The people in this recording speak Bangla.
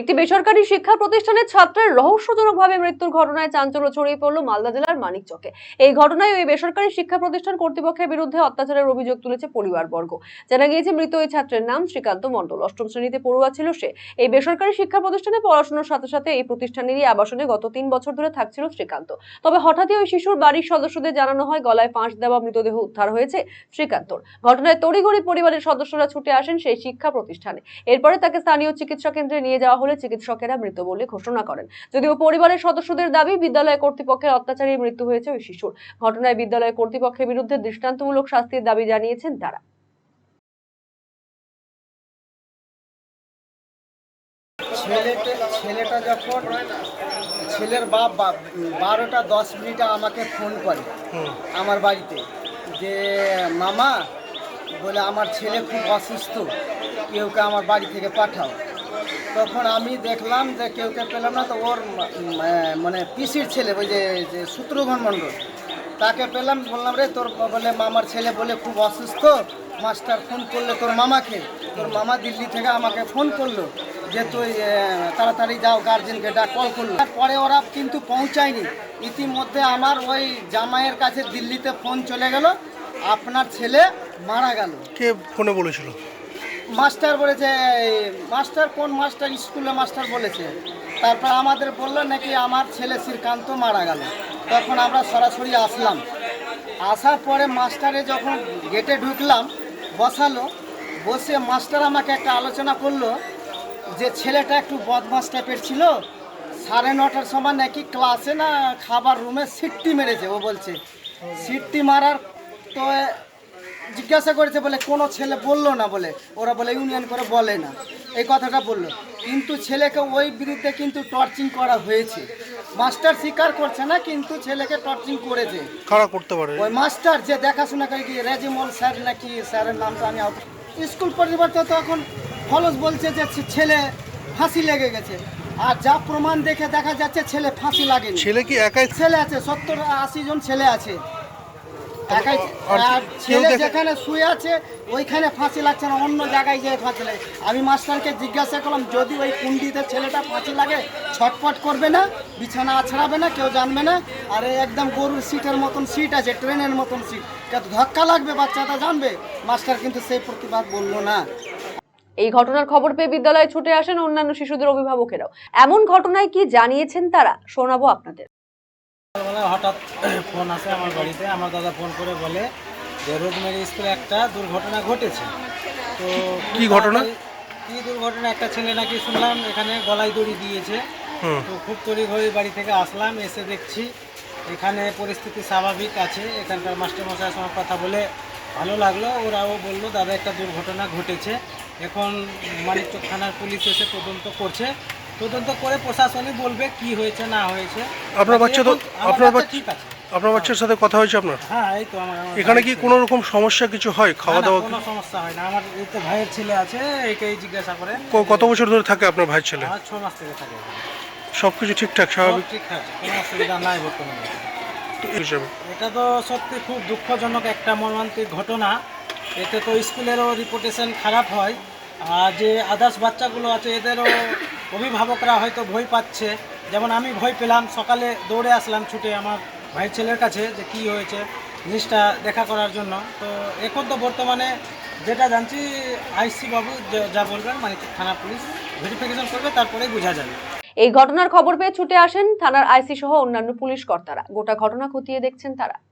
একটি বেসরকারি শিক্ষা প্রতিষ্ঠানের ছাত্রের রহস্যজনকভাবে মৃত্যুর ঘটনায় চাঞ্চল্য ছড়িয়ে পড়ল মালদা জেলার মানিকচকে। এই ঘটনায় ওই বেসরকারি শিক্ষা প্রতিষ্ঠান কর্তৃপক্ষের বিরুদ্ধে অত্যাচারের অভিযোগ তুলেছে পরিবারবর্গ। জানা গিয়েছে, মৃত ওই ছাত্রের নাম শ্রীকান্ত মণ্ডল। অষ্টম শ্রেণীতে পড়ুয়া ছিল সে। এই বেসরকারি শিক্ষা প্রতিষ্ঠানে পড়াশোনার সাথে সাথে এই প্রতিষ্ঠানেরই আবাসনে গত তিন বছর ধরে থাকছিল শ্রীকান্ত। তবে হঠাৎই ওই শিশুর বাড়ির সদস্যদের জানানো হয়, গলায় ফাঁস দেওয়া মৃতদেহ উদ্ধার হয়েছে শ্রীকান্তর। ঘটনায় তড়িঘড়ি পরিবারের সদস্যরা ছুটে আসেন সেই শিক্ষা প্রতিষ্ঠানে। এরপরে তাকে স্থানীয় চিকিৎসা কেন্দ্রে নিয়ে যাওয়া হলে চিকিৎসকেরা মৃত বলে ঘোষণা করেন। যদিও পরিবারের সদস্যদের দাবি বিদ্যালয় কর্তৃপক্ষের অত্যাচারে মৃত্যু হয়েছে ওই শিশুর। ঘটনায় বিদ্যালয় কর্তৃপক্ষের বিরুদ্ধে দৃষ্টান্তমূলক শাস্তির দাবি জানিয়েছেন তারা। ছেলেটা ছেলেটা যখন ছেলের বাপ বারোটা দশ মিনিটে আমাকে ফোন করে আমার বাড়িতে যে মামা বলে আমার ছেলে খুব অসুস্থ কেউকে আমার বাড়ি থেকে পাঠাও। তখন আমি দেখলাম যে কেউ কেউ পেলাম না, তো ওর মানে পিসির ছেলে, ওই যে শত্রুঘ্ন মণ্ডল, তাকে পেলাম, বললাম, রে, তোর বলে, মামার ছেলে বলে খুব অসুস্থ, মাস্টার ফোন করলে তোর মামাকে, তোর মামা দিল্লি থেকে আমাকে ফোন করল, যে তুই তাড়াতাড়ি যাও, গার্জেনকে ডাক, কল করল। তারপরে ওরা কিন্তু পৌঁছায়নি। ইতিমধ্যে আমার ওই জামাইয়ের কাছে দিল্লিতে ফোন চলে গেল, আপনার ছেলে মারা গেল। কে ফোনে বলেছিল? মাস্টার বলেছে মাস্টার কোন মাস্টার স্কুলে মাস্টার বলেছে? তারপর আমাদের বলল নাকি আমার ছেলে শ্রীকান্ত মারা গেল। তখন আমরা সরাসরি আসলাম। আসার পরে মাস্টারে যখন গেটে ঢুকলাম, বসালো, বসে মাস্টার আমাকে একটা আলোচনা করল যে, ছেলেটা একটু বদমাস টাইপের ছিল, সাড়ে নটার সময় নাকি ক্লাসে না খাবার রুমে সিটটি মেরেছে। ও বলছে, সিটটি মারার তো জিজ্ঞাসা করেছে বলে কোনো ছেলে বলল না বলে। ওরা বলে ইউনিয়ন করে বলে না। এই কথাটা বলল। কিন্তু ছেলেকে ওই বিরুদ্ধে কিন্তু টর্চিং করা হয়েছে। মাস্টার স্বীকার করছে না কিন্তু ছেলেকে টর্চিং করেছে। কারা করতে পারে? ওই মাস্টার যে দেখাশোনা করে কি রেজিমল স্যার নাকি স্যারের নামটা আমি স্কুল পরিবর্তে তো এখন ফলস বলছে যে ছেলে ফাঁসি লেগে গেছে। আর যা প্রমাণ দেখে দেখা যাচ্ছে ছেলে ফাঁসি লাগেনি। ছেলে কি একাই ছেলে আছে সত্তর আশি জন ছেলে আছে একাই আর আর কেউ ছেলে যেখানে শুয়ে আছে ওইখানে ফাঁসি লাগছে না অন্য জায়গায় যেয়ে ফাঁসি লাগে। আমি মাস্টারকে জিজ্ঞাসা করলাম যদি ওই কুন্ডিতে ছেলেটা ফাঁসি লাগে ছটপট করবে না বিছানা আছড়াবে না কেউ জানবে না? আর একদম গরুর সিটের মতন সিট আছে ট্রেনের মতন সিট। কত ধাক্কা লাগবে বাচ্চাটা জানবে। মাস্টার কিন্তু সেই প্রতিবাদ বলল না। এই ঘটনার খবর পেয়ে বিদ্যালয়ে ছুটে আসেন অন্যান্য শিশুদের অভিভাবকেরাও। এমন ঘটনায় কি জানিয়েছেন তারা? শোনাবো আপনাদের। সকালবেলা হঠাৎ ফোন আসে আমার বাড়িতে। আমার দাদা ফোন করে বলে যে রোজমেরি স্কুলে একটা দুর্ঘটনা ঘটেছে। তো কি ঘটনা? কি দুর্ঘটনা? একটা ছেলে নাকি শুনলাম এখানে গলায় দড়ি দিয়েছে। তো খুব তড়িঘড়ি বাড়ি থেকে আসলাম এসে দেখছি এখানে পরিস্থিতি স্বাভাবিক আছে। এখানকার মাস্টারমশাইয়ের সঙ্গে কথা বলে ভালো লাগল। ওরাও বলল দাদা একটা দুর্ঘটনা ঘটেছে। এখন মানিকচক থানার পুলিশ এসে তদন্ত করছে। তদন্ত করে প্রশাসনই বলবে কি হয়েছে না হয়েছে। আপনার বাচ্চা তো- আপনার বাচ্চা বাচ্চা- ঠিক আছে। আপনার বাচ্চার সাথে কথা হয়েছে আপনার? হ্যাঁ এই তো আমার এখানে কি কোনো রকম সমস্যা কিছু হয়? খাওয়া দাওয়া কোনো সমস্যা হয় না। আমার এই তো ভাইয়ের ছেলে আছে একেই জিজ্ঞাসা করে। কত বছর ধরে থাকে আপনার ভাই ছেলে? ছ মাস থেকে থাকে। সব কিছু ঠিকঠাক সব স্বাভাবিক ঠিকঠাক কোনো অসুবিধা নাই বর্তমানে। এটা তো সত্যি খুব দুঃখজনক একটা মর্মান্তিক ঘটনা। এতে তো স্কুলেরও রিপুটেশন খারাপ হয়। আর যে আদার্স বাচ্চাগুলো আছে, এদেরও অভিভাবকরা হয়তো ভয় পাচ্ছে। যেমন আমি ভয় পেলাম, সকালে দৌড়ে আসলাম ছুটে আমার ভাই ছেলের কাছে যে কি হয়েছে, জিনিসটা দেখা করার জন্য। তো এখন তো বর্তমানে যেটা জানছি আইসি বাবু যা- বলবেন মানে থানা পুলিশ ভেরিফিকেশন করবে, তারপরেই বোঝা যাবে। এই ঘটনার খবর পেয়ে ছুটে আসেন থানার আইসি সহ অন্যান্য পুলিশ কর্তারা। গোটা ঘটনা খতিয়ে দেখছেন তারা।